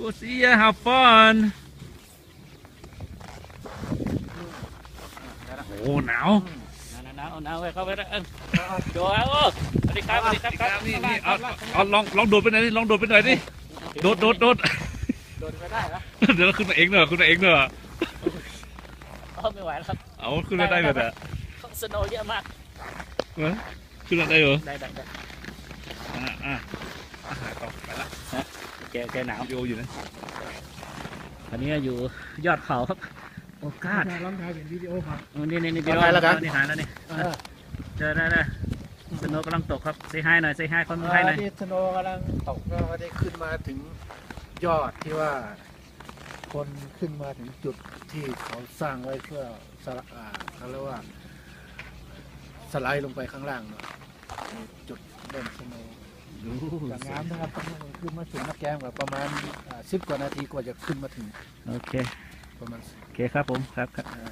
We'll see ya. Have fun. โอ้หนาวหนาวหนาวไปเข้าไปได้เออโจ้โอ้สวัสดีครับสวัสดีครับครับนี่นี่เอาเอาลองลองโดดไปหน่อยดิลองโดดไปหน่อยดิโดดโดดโดดโดนไปได้แล้วเดี๋ยวเราขึ้นมาเองเนอะขึ้นมาเองเนอะไม่ไหวแล้วครับเอาขึ้นมาได้เลยอะสโนว์เยอะมากเออขึ้นมาได้เหรอได้ได้ได้ อ่าอ่าอะต่อไปละ แกแกหนาววิดีโออยู่นะอันนี้อยู่ยอดเขาครับ โอกาสลองถ่ายเป็นวิดีโอครับโอ้นี่นี่นี่เอาไปแล้วกันนี่หายแล้วนี่เออเจอได้ได้สโนว์กำลังตกครับเซฮายหน่อยเซฮายคนไทยหน่อยที่สโนว์กำลังตกก็ได้ขึ้นมาถึงยอดที่ว่า คนขึ้นมาถึงจุดที่เขาสร้างไว้เพื่อสละอ่าเขาเรียกว่าสไลด์ลงไปข้างล่างเนาะนี่จุดเล่นสโน ว์อย่างงามนะครับต้องขึ้นมาถึงนักแก้มกับประมาณสิบกว่านาทีกว่าจะขึ้นมาถึง โอเค ประมาณโอเคครับผมครับครับอ่า